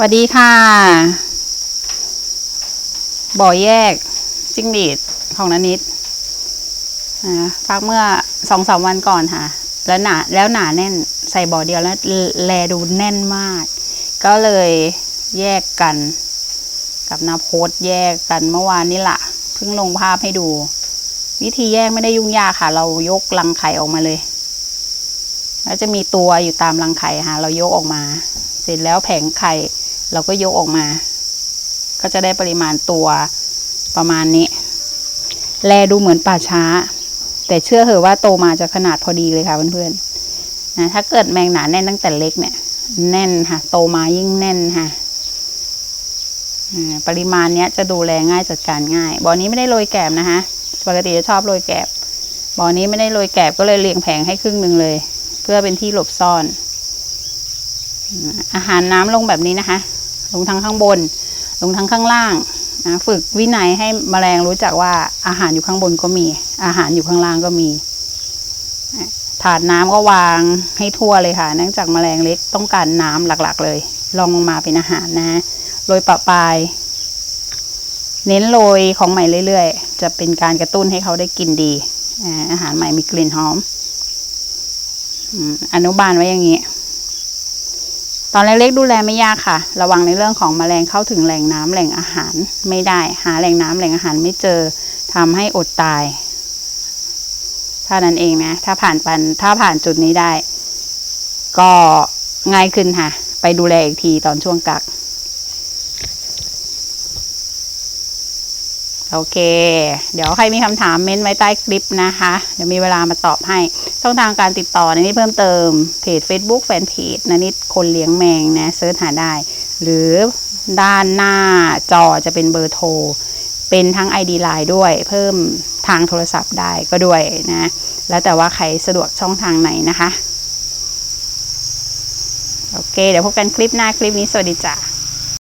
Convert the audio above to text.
สวัสดีค่ะ บ่อแยกจิ้งหรีดของนานิดนะฟักเมื่อสองสามวันก่อนค่ะ แล้วหนาแล้วหนาแน่นใส่บ่อเดียวแล้วแลดูแน่นมาก ก็เลยแยกกัน กับนาโพสแยกกันเมื่อวานนี้ละเพิ่งลงภาพให้ดู วิธีแยกไม่ได้ยุ่งยากค่ะ เรายกรังไข่ออกมาเลย แล้วจะมีตัวอยู่ตามรังไข่ค่ะ เรายกออกมา เสร็จแล้วแผงไข่ เราก็ยกออกมา ก็จะได้ปริมาณตัวประมาณนี้ แลดูเหมือนป่าช้า แต่เชื่อเหอะว่าโตมาจะขนาดพอดีเลยค่ะเพื่อนๆนะถ้าเกิดแมงหนาแน่นตั้งแต่เล็กเนี่ย แน่นค่ะ โตมายิ่งแน่นค่ะอ่าปริมาณเนี้ยจะดูแลง่ายจัดการง่ายบ่อนี้ไม่ได้โรยแกบนะคะปกติจะชอบโรยแกบบ่อนี้ไม่ได้โรยแกบก็เลยเรียงแผงให้ครึ่งหนึ่งเลย เพื่อเป็นที่หลบซ่อน อาหารน้ำลงแบบนี้นะคะ ลงทั้งข้างบน ลงทั้งข้างล่างนะฝึกวินัยให้แมลงรู้จักว่าอาหารอยู่ข้างบนก็มี อาหารอยู่ข้างล่างก็มี ถาดน้ำก็วางให้ทั่วเลยค่ะ เนื่องจากแมลงเล็กต้องการน้ำหลักๆ เลยลองลงมาเป็นอาหารนะโรยปะปลาย เน้นโรยของใหม่เรื่อยๆ จะเป็นการกระตุ้นให้เขาได้กินดี อาหารใหม่มีกลิ่นหอมอืมอนุบาลไว้อย่างนี้ ตอนเล็กๆดูแลไม่ยากค่ะ ระวังในเรื่องของแมลงเข้าถึงแหล่งน้ำแหล่งอาหารไม่ได้ หาแหล่งน้ำแหล่งอาหารไม่เจอทำให้อดตายเท่านั้นเองนะ ถ้าผ่านปันถ้าผ่านจุดนี้ได้ ก็ง่ายขึ้นค่ะ ไปดูแลอีกทีตอนช่วงกัก โอเค เดี๋ยวใครมีคำถามเม้นไว้ใต้คลิปนะคะ เดี๋ยวมีเวลามาตอบให้ ช่องทางการติดต่อในนี้เพิ่มเติม เพจ Facebook แฟนเพจนนิดคนเลี้ยงแมงนะเซิร์ชหาได้ หรือด้านหน้าจอจะเป็นเบอร์โทร เป็นทั้ง ID Line ด้วย เพิ่มทางโทรศัพท์ได้ก็ด้วยนะ แล้วแต่ว่าใครสะดวกช่องทางไหนนะคะ โอเค เดี๋ยวพบกันคลิปหน้าคลิปนี้สวัสดีจ้ะ